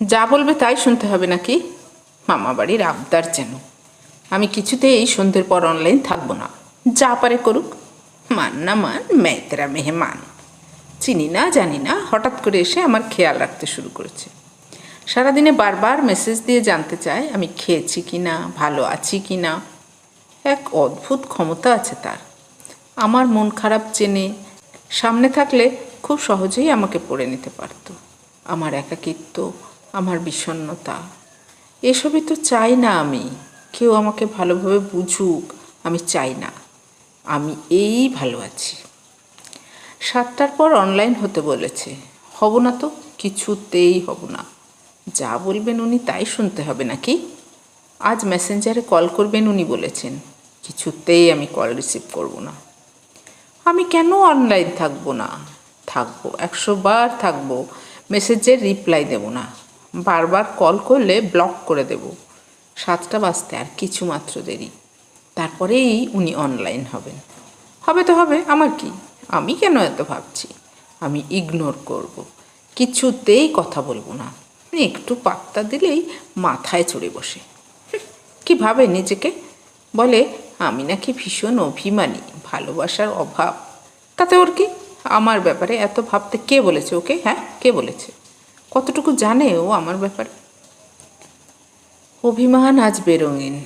যা বলবে তাই শুনতে হবে নাকি? মামা বাড়ির আবদার যেন। আমি কিছুতেই এই সন্ধ্যের পর অনলাইন থাকব না। যা পারে করুক। মান না মান, মেয়েতেরা মেহমান। চিনি না, জানি না, হঠাৎ করে এসে আমার খেয়াল রাখতে শুরু করেছে। সারাদিনে বারবার মেসেজ দিয়ে জানতে চায়, আমি খেয়েছি কি না ভালো আছি কি না এক অদ্ভুত ক্ষমতা আছে তার। আমার মন খারাপ চেনে, সামনে থাকলে খুব সহজেই আমাকে পড়ে নিতে পারত। আমার একাকিত্ব আমার বিষণ্ণতা। এসবই তো চাই না আমি। কেউ আমাকে ভালোভাবে বুঝুক, আমি চাই না। আমি এই ভালো আছি। সাতটার পর অনলাইন হতে বলেছে। হব না তো? কিছুতেই হব না। যা বলবেন উনি তাই শুনতে হবে নাকি? আজ মেসেঞ্জারে কল করবেন উনি বলেছেন। কিছুতেই আমি কল রিসিভ করব না। আমি কেন অনলাইন থাকব না? থাকব, একশো বার থাকব। মেসেজের রিপ্লাই দেব না। বারবার কল করলে ব্লক করে দেব। সাতটা বাজতে আর কিছু মাত্র দেরি। তারপরেই উনি অনলাইন হবেন। হবে তো হবে, আমার কি? আমি কেন এত ভাবছি? আমি ইগনোর করব। কিছুতেই কথা বলব না। একটু পাত্তা দিলেই মাথায় চড়ে বসে। কি ভাবে নিজেকে? বলে, আমি নাকি ভীষণ অভিমানী, ভালোবাসার অভাব। তাতে ওর কি? আমার ব্যাপারে এত ভাবতে কে বলেছে ওকে? হ্যাঁ কে বলেছে? কতটুকু জানে ও আমার ব্যাপারে? অভিমান আজ বেরঙিন,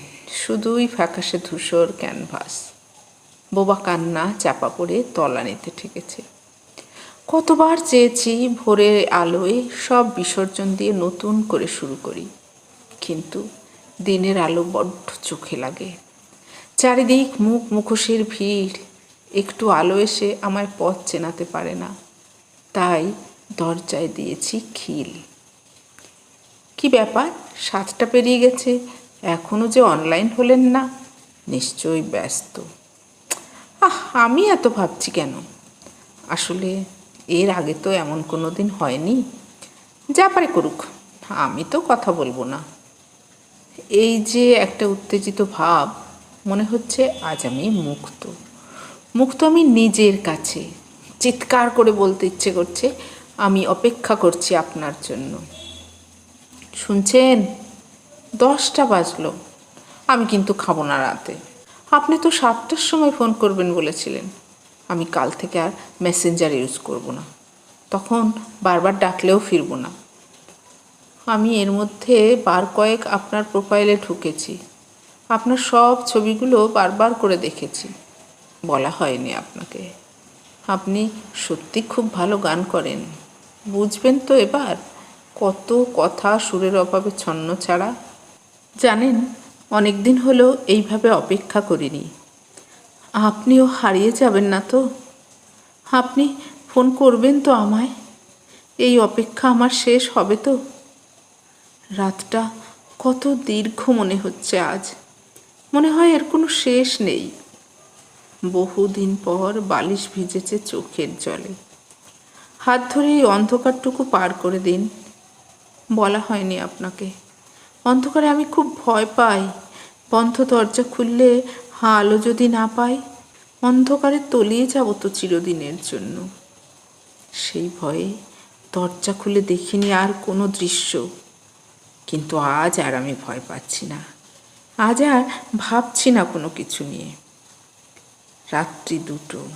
শুধুই ফ্যাকাশে ধূসর ক্যানভাস। বোবা কান্না চাপা পড়ে তলানিতে ঠেকেছে। কতবার চেয়েছি ভোরের আলোয় সব বিসর্জন দিয়ে নতুন করে শুরু করি, কিন্তু দিনের আলো বড্ড চোখে লাগে। চারিদিক মুখ মুখোশের ভিড়, একটু আলো এসে আমার পথ চেনাতে পারে না। তাই দরজায় দিয়েছি খিল। কি ব্যাপার? সাতটা পেরিয়ে গেছে। এখনও যে অনলাইন হলেন না। নিশ্চয়ই ব্যস্ত। আহ, আমি এত ভাবছি কেন? আসলে এর আগে তো এমন কোনো দিন হয়নি। যা পারে করুক, আমি তো কথা বলব না। এই যে একটা উত্তেজিত ভাব, মনে হচ্ছে আজ আমি মুক্ত। মুক্ত আমি নিজের কাছে। চিৎকার করে বলতে ইচ্ছে করছে আমি অপেক্ষা করছি আপনার জন্য। শুনছেন? দশটা বাজলো। আমি কিন্তু খাব না রাতে। আপনি তো সাতটার সময় ফোন করবেন বলেছিলেন। আমি কাল থেকে আর মেসেঞ্জার ইউজ করব না। তখন বারবার ডাকলেও ফিরবো না। আমি এর মধ্যে বার কয়েক আপনার প্রোফাইলে ঢুকেছি। আপনার সব ছবিগুলো বারবার করে দেখেছি। বলা হয়নি আপনাকে। আপনি সত্যি খুব ভালো গান করেন। বুঝবেন তো এবার? কত কথা সুরের অভাবে ছন্ন ছাড়া। জানেন অনেক দিন হলো এইভাবে অপেক্ষা করিনি। আপনিও হারিয়ে যাবেন না তো? আপনি ফোন করবেন তো আমায়? এই অপেক্ষা আমার শেষ হবে তো? রাতটা কত দীর্ঘ মনে হচ্ছে আজ। মনে হয় এর কোনো শেষ নেই। বহুদিন পর বালিশ ভিজেছে চোখের জলে। হাত ধরে এই অন্ধকারটুকু পার করে দিন। বলা হয়নি আপনাকে। অন্ধকারে আমি খুব ভয় পাই। বন্ধ দরজা খুললে হা আলো যদি না পাই, অন্ধকারে তলিয়ে যাব তো চিরদিনের জন্য। সেই ভয়ে দরজা খুলে দেখিনি আর কোনো দৃশ্য। কিন্তু আজ আর আমি ভয় পাচ্ছি না। আজ আর ভাবছি না কোনো কিছু নিয়ে। রাত্রি দুটো।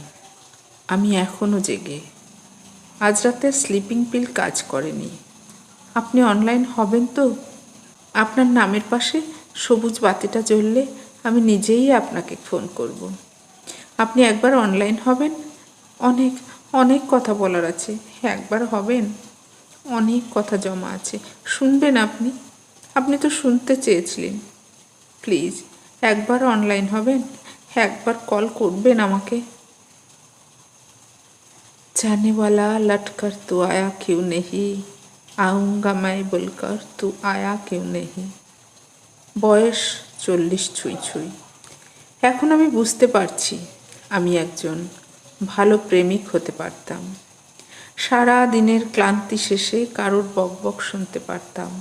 আমি এখনও জেগে। আজ রাতে স্লিপিং পিল কাজ করেনি। আপনি অনলাইন হবেন তো? আপনার নামের পাশে সবুজ বাতিটা জ্বললে আমি নিজেই আপনাকে ফোন করব। আপনি একবার অনলাইন হবেন? অনেক অনেক কথা বলার আছে। একবার হবেন? অনেক কথা জমা আছে। শুনবেন আপনি? আপনি তো শুনতে চেয়েছিলেন। প্লিজ একবার অনলাইন হবেন? একবার কল করবেন আমাকে? जाने वाला लट कर तू आया क्यों नहीं आऊँगा मैं बोलकर तू आया क्यों नहीं বয়স চল্লিশ ছুঁই ছুঁই এখন আমি বুঝতে পারছি আমি একজন ভালো প্রেমিক হতে পারতাম সারা দিনের ক্লান্তি শেষে কারোর বকবক শুনতে পারতাম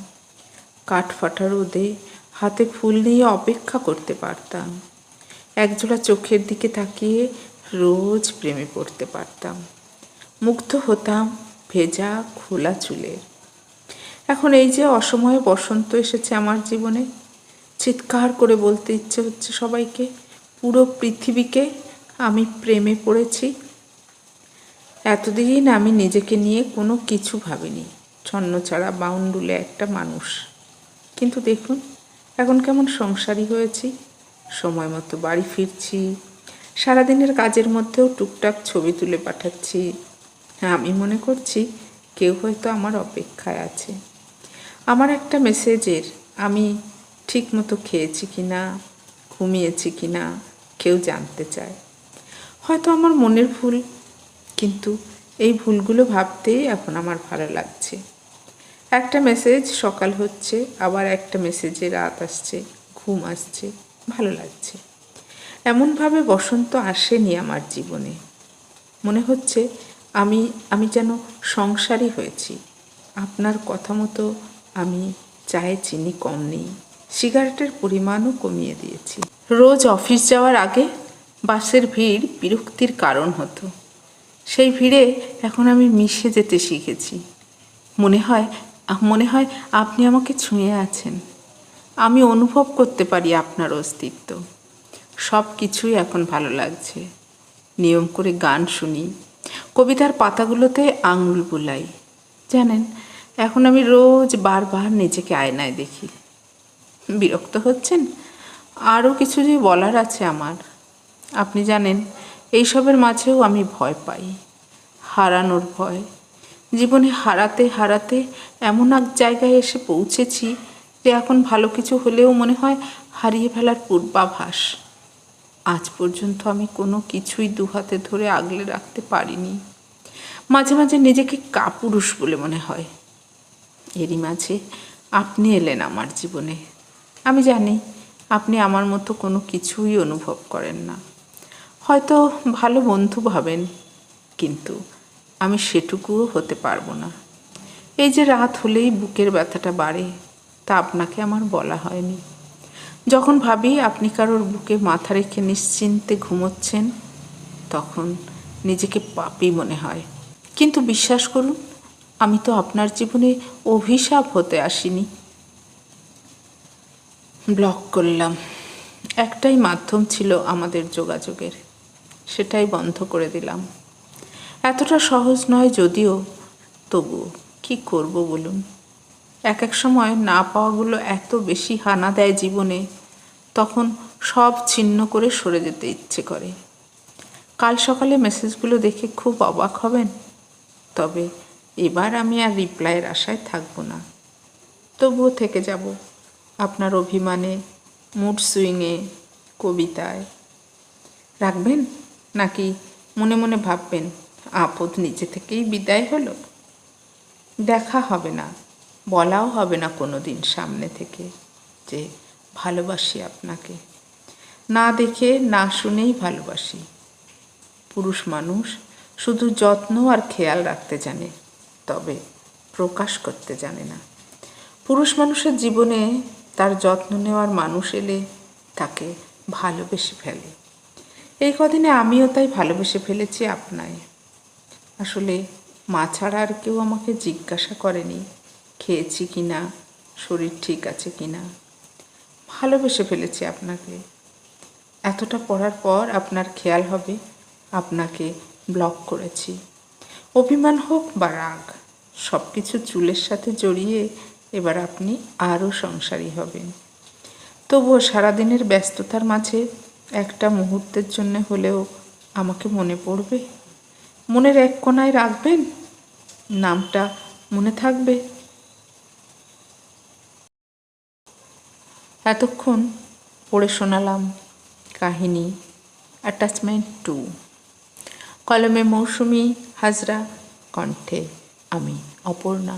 কাঠ ফাটা রোদে হাতে ফুল নিয়ে অপেক্ষা করতে পারতাম একজোড়া চোখের দিকে তাকিয়ে রোজ প্রেমে পড়তে পারতাম মুগ্ধ হতাম ভেজা খোলা চুলের। এখন এই যে অসময়ে বসন্ত এসেছে আমার জীবনে, চিৎকার করে বলতে ইচ্ছে হচ্ছে সবাইকে, পুরো পৃথিবীকে আমি প্রেমে পড়েছি। এতদিন আমি নিজেকে নিয়ে কোনো কিছু ভাবিনি ছন্ন ছাড়া বাউন্ডুলে একটা মানুষ। কিন্তু দেখুন, এখন কেমন সংসারী হয়েছি, সময় মতো বাড়ি ফিরছি, সারাদিনের কাজের মধ্যেও টুকটাক ছবি তুলে পাঠাচ্ছি আমি মনে করছি কেউ হয়তো আমার অপেক্ষায় আছে। আমার একটা মেসেজের, আমি ঠিক মতো খেয়েছি কি না ঘুমিয়েছি কি না কেউ জানতে চায়। হয়তো আমার মনের ভুল, কিন্তু এই ভুলগুলো ভাবতেই এখন আমার ভালো লাগছে। একটা মেসেজ সকাল হচ্ছে, আবার একটা মেসেজে রাত আসছে, ঘুম আসছে, ভালো লাগছে। এমনভাবে বসন্ত আসেনি আমার জীবনে। মনে হচ্ছে আমি আমি যেন সংসারী হয়েছি। আপনার কথা মতো আমি চায়ে চিনি কম নেই। সিগারেটের পরিমাণও কমিয়ে দিয়েছি। রোজ অফিস যাওয়ার আগে বাসের ভিড় বিরক্তির কারণ হতো। সেই ভিড়ে এখন আমি মিশে যেতে শিখেছি। মনে হয় মনে হয় আপনি আমাকে ছুঁয়ে আছেন। আমি অনুভব করতে পারি আপনার অস্তিত্ব। সব কিছুই এখন ভালো লাগছে। নিয়ম করে গান শুনি। কবিতার পাতাগুলোতে আঙুল বুলাই। জানেন, এখন আমি রোজ বারবার নিজেকে আয়নায় দেখি। বিরক্ত হচ্ছেন? আরও কিছু যে বলার আছে আমার। আপনি জানেন, এইসবের মাঝেও আমি ভয় পাই। হারানোর ভয়। জীবনে হারাতে হারাতে এমন এক জায়গায় এসে পৌঁছেছি যে এখন ভালো কিছু হলেও মনে হয় হারিয়ে ফেলার পূর্বাভাস। আজ পর্যন্ত আমি কোনো কিছুই দুহাতে ধরে আগলে রাখতে পারিনি। মাঝে মাঝে নিজেকে কাপুরুষ বলে মনে হয়। এরই মাঝে আপনি এলেন আমার জীবনে। আমি জানি আপনি আমার মতো কোনো কিছুই অনুভব করেন না। হয়তো ভালো বন্ধু ভাবেন, কিন্তু আমি সেটুকুও হতে পারব না। এই যে রাত হলেই বুকের ব্যথাটা বাড়ে, তা আপনাকে আমার বলা হয়নি। যখন ভাবি আপনি কারোর বুকে মাথা রেখে নিশ্চিন্তে ঘুমোচ্ছেন, তখন নিজেকে পাপি মনে হয়। কিন্তু বিশ্বাস করুন, আমি তো আপনার জীবনে অভিশাপ হতে আসিনি। ব্লক করলাম। একটাই মাধ্যম ছিল আমাদের যোগাযোগের, সেটাই বন্ধ করে দিলাম। এতটা সহজ নয় যদিও, তবুও কি করব বলুন? এক এক সময় না পাওয়াগুলো এত বেশি হানা দেয় জীবনে, তখন সব ছিন্ন করে সরে যেতে ইচ্ছে করে। কাল সকালে মেসেজগুলো দেখে খুব অবাক হবেন। তবে এবার আমি আর রিপ্লাইয়ের আশায় থাকব না। তবুও থেকে যাব। আপনার অভিমানে মুড সুইংয়ে কবিতায়। রাখবেন? নাকি মনে মনে ভাববেন, আপদ নিজে থেকেই বিদায় হলো? দেখা হবে না। বলাও হবে না কোনো দিন সামনে থেকে যে ভালোবাসি আপনাকে। না দেখে না শুনেই ভালোবাসি। পুরুষ মানুষ শুধু যত্ন আর খেয়াল রাখতে জানে, তবে প্রকাশ করতে জানে না। পুরুষ মানুষের জীবনে তার যত্ন নেওয়ার মানুষ এলে তাকে ভালোবেসে ফেলে। এই কদিনে আমিও তাই ভালোবেসে ফেলেছি আপনায়। আসলে মা ছাড়া আর কেউ আমাকে জিজ্ঞাসা করেনি। খেয়েছি কি না শরীর ঠিক আছে কি না ভালোবেসে ফেলেছি আপনাকে। এতটা পড়ার পর আপনার খেয়াল হবে, আপনাকে ব্লক করেছি। অভিমান হোক বা রাগ সব কিছু চুলের সাথে জড়িয়ে এবার আপনি আরও সংসারী হবেন। তবুও সারাদিনের ব্যস্ততার মাঝে একটা মুহূর্তের জন্য হলেও আমাকে মনে পড়বে? মনের এক কোনায় রাখবেন? নামটা মনে থাকবে? এতক্ষণ পড়ে শোনালাম কাহিনী অ্যাটাচমেন্ট টু কলমে মৌসুমি হাজরা কণ্ঠে আমি অপর্ণা।